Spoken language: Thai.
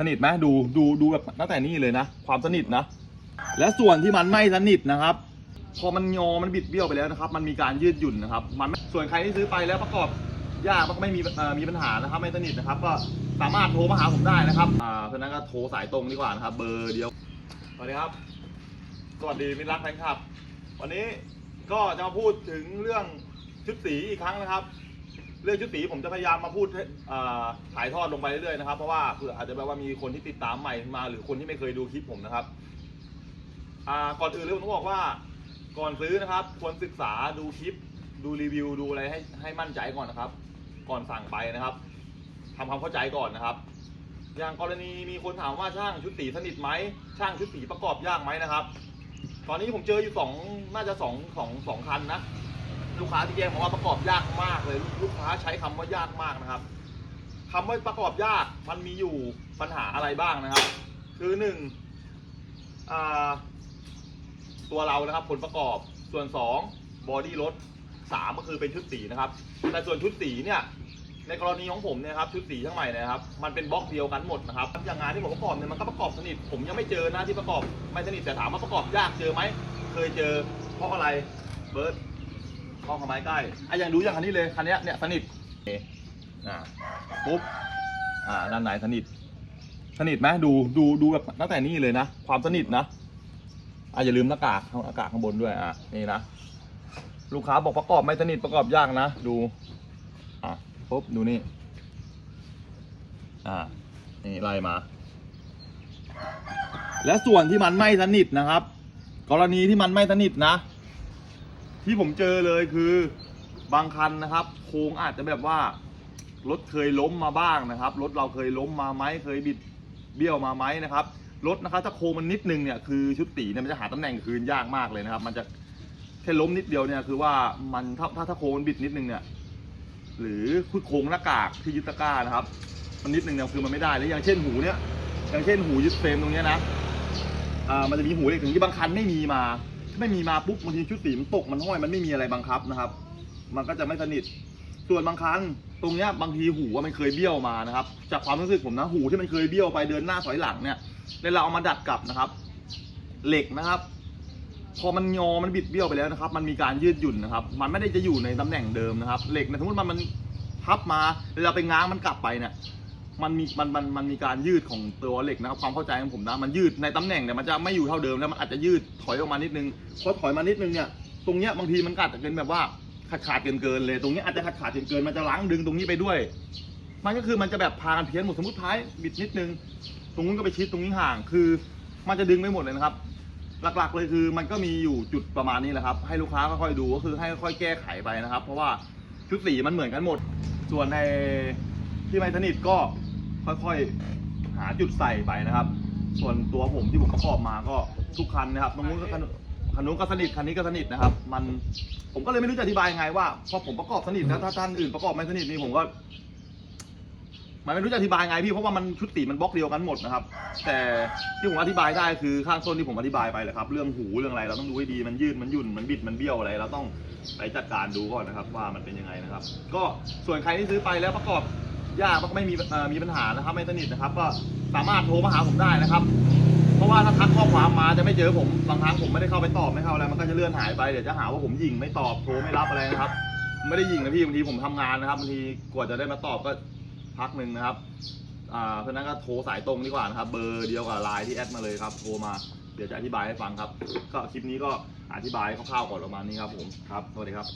สนิทไหมดูดูดูแบบตั้งแต่นี่เลยนะ ความสนิทนะ และส่วนที่มันไม่สนิทนะครับ พอมันงอมันบิดเบี้ยวไปแล้วนะครับ มันมีการยืดหยุ่นนะครับ มันส่วนใครที่ซื้อไปแล้วประกอบยากมันก็ไม่มีมีปัญหานะครับ ไม่สนิทนะครับ ก็สามารถโทรมาหาผมได้นะครับอ่าเพราะฉะนั้นก็โทรสายตรงดีกว่านะครับ เบอร์เดียวสวัสดีครับสวัสดีมิตรรักแฟนคลับ วันนี้ก็จะมาพูดถึงเรื่องชุดสีอีกครั้งนะครับ เรื่องชุดสีผมจะพยายามมาพูดให้อ่าถ่ายทอดลงไปเรื่อยๆนะครับ เพราะว่าเผื่ออาจจะแบบว่ามีคนที่ติดตามใหม่มาหรือคนที่ไม่เคยดูคลิปผมนะครับอ่าก่อนอื่นเลยผมต้องบอกว่า ก่อนซื้อนะครับ ควรศึกษาดูคลิป ดูรีวิวดูอะไรให้ให้มั่นใจก่อนนะครับ ก่อนสั่งไปนะครับทำความเข้าใจก่อนนะครับ อย่างกรณีมีคนถามว่าช่างชุดสีสนิทไหมช่างชุดสีประกอบยากไหมนะครับ ตอนนี้ผมเจออยู่สองน่าจะสองสองสองคันนะ ลูกค้าที่แจ้งมาว่าประกอบยากมากเลย ลูกค้าใช้คำว่ายากมากนะครับคำว่าประกอบยากมันมีอยู่ปัญหาอะไรบ้างนะครับ คือหนึ่งอ่าตัวเรานะครับผลประกอบส่วน2บอดี้รถ3ก็คือเป็นชุดสีนะครับ แต่ส่วนชุดสีเนี่ยในกรณีของผมเนี่ยครับชุดสีช่างใหม่นะครับมันเป็นบล็อกเดียวกันหมดนะครับอย่างงานที่ผมประกอบเนี่ยมันก็ประกอบสนิทผมยังไม่เจอนะที่ประกอบไม่สนิทแต่ถามว่าประกอบยากเจอไหมเคยเจอเพราะอะไรเบิร์ด กล้องขมายใกล้อะอย่างดูอย่างคันนี้เลยคันเนี้ยเนี่ยสนิทอ่าปุ๊บอ่าด้านไหนสนิท สนิทไหมดูดูดูแบบตั้งแต่นี่เลยนะ ความสนิทนะอะอย่าลืมหน้ากากหน้ากากข้างบนด้วยอะนี่นะลูกค้าบอกประกอบไม่สนิทประกอบยากนะดูอะปุ๊บดูนี่อ่านี่ไล่มา และส่วนที่มันไม่สนิทนะครับ กรณีที่มันไม่สนิทนะ ที่ผมเจอเลยคือบางคันนะครับ โค้งอาจจะแบบว่ารถเคยล้มมาบ้างนะครับรถเราเคยล้มมาไหมเคยบิดเบี้ยวมาไหมนะครับรถนะครับถ้าโค้งมันนิดนึงเนี่ยคือชุดตีเนี่ยมันจะหาตำแหน่งคืนยากมากเลยนะครับ มันจะแค่ล้มนิดเดียวเนี่ยคือว่ามันถ้าถ้าถ้าโค้งมันบิดนิดนึงเนี่ยหรือคือโค้งหน้ากากที่ยึดตะกร้านะครับ มันนิดนึงเนี่ยคือมันไม่ได้แล้วอย่างเช่นหูเนี่ยอย่างเช่นหูยึดเฟรมตรงเนี้ยนะอ่ามันจะมีหูเหล็กถึงที่บางคันไม่มีมา ไม่มีมาปุ๊บบางทีชุดสีมันตกมันห้อยมันไม่มีอะไรบังคับนะครับ มันก็จะไม่สนิท ส่วนบางคันตรงเนี้ยบางทีหูว่ามันเคยเบี้ยวมานะครับ จากความรู้สึกผมนะหูที่มันเคยเบี้ยวไปเดินหน้าถอยหลังเนี่ยแล้วเราเอามาดัดกลับนะครับ เหล็กนะครับ พอมันงอมันบิดเบี้ยวไปแล้วนะครับ มันมีการยืดหยุ่นนะครับ มันไม่ได้จะอยู่ในตำแหน่งเดิมนะครับ เหล็กนยสมมติมันมันพับมาเราไปง้างมันกลับไปเนี่ย มันมีมันมันมันมีการยืดของตัวเหล็กนะครับความเข้าใจของผมนะมันยืดในตำแหน่งเนี่ยมันจะไม่อยู่เท่าเดิมแล้วมันอาจจะยืดถอยออกมานิดนึงพอถอยมานิดนึงเนี่ยตรงเนี้ยบางทีมันก็อาจจะเป็นแบบว่าขาดขาดเกินเกินเลยตรงเนี้ยอาจจะขาดขาดเกินเกินมันจะล้างดึงตรงนี้ไปด้วย มันก็คือมันจะแบบพากันเพี้ยนหมดสมมติท้ายบิดนิดนึง ตรงนู้นก็ไปชิดตรงนี้ห่างคือ มันจะดึงไปหมดเลยนะครับ หลักๆเลยคือมันก็มีอยู่จุดประมาณนี้แหละครับ ให้ลูกค้าค่อยๆดูก็คือให้ค่อยๆแก้ไขไปนะครับ เพราะว่าชุดสีมันเหมือนกันหมด ส่วนในที่ไม่สนิทก็ ค่อยๆ หาจุดใส่ไปนะครับ ส่วนตัวผมที่ผมประกอบมาก็ทุกคันนะครับตรงนู้นก็คันคันนู้นก็สนิทคันนี้ก็สนิทนะครับ มันผมก็เลยไม่รู้จะอธิบายยังไงว่าพอผมประกอบสนิทแล้วถ้าท่านอื่นประกอบไม่สนิทนี่ผมก็มันไม่รู้จะอธิบายไงพี่เพราะว่ามันชุดสีมันบล็อกเดียวกันหมดนะครับ แต่ที่ผมอธิบายได้คือข้างต้นที่ผมอธิบายไปแหละครับ เรื่องหูเรื่องอะไรเราต้องดูให้ดีมันยืดมันยุ่นมันบิดมันเบี้ยวอะไร เราต้องไปจัดการดูก่อนนะครับ ว่ามันเป็นยังไงนะครับ ก็ส่วนใครที่ซื้อไปแล้วประกอบ ยากมันก็ไม่มีเอ่อมีปัญหานะครับไม่สนิทนะครับ ก็สามารถโทรมาหาผมได้นะครับ เพราะว่าถ้าทักข้อความมาจะไม่เจอผมบางครั้งผมไม่ได้เข้าไปตอบไม่เข้าอะไรมันก็จะเลื่อนหายไปเดี๋ยวจะหาว่าผมยิงไม่ตอบโทรไม่รับอะไรนะครับ ไม่ได้ยิงนะพี่บางทีผมทำงานนะครับบางทีกว่าจะได้มาตอบก็พักหนึ่งนะครับอ่าเพราะฉะนั้นก็โทรสายตรงดีกว่านะครับ เบอร์เดียวกับไลน์ที่แอดมาเลยครับโทรมาเดี๋ยวจะอธิบายให้ฟังครับ ก็คลิปนี้ก็อธิบายคร่าวๆก่อนประมาณนี้ครับผมครับสวัสดีครับ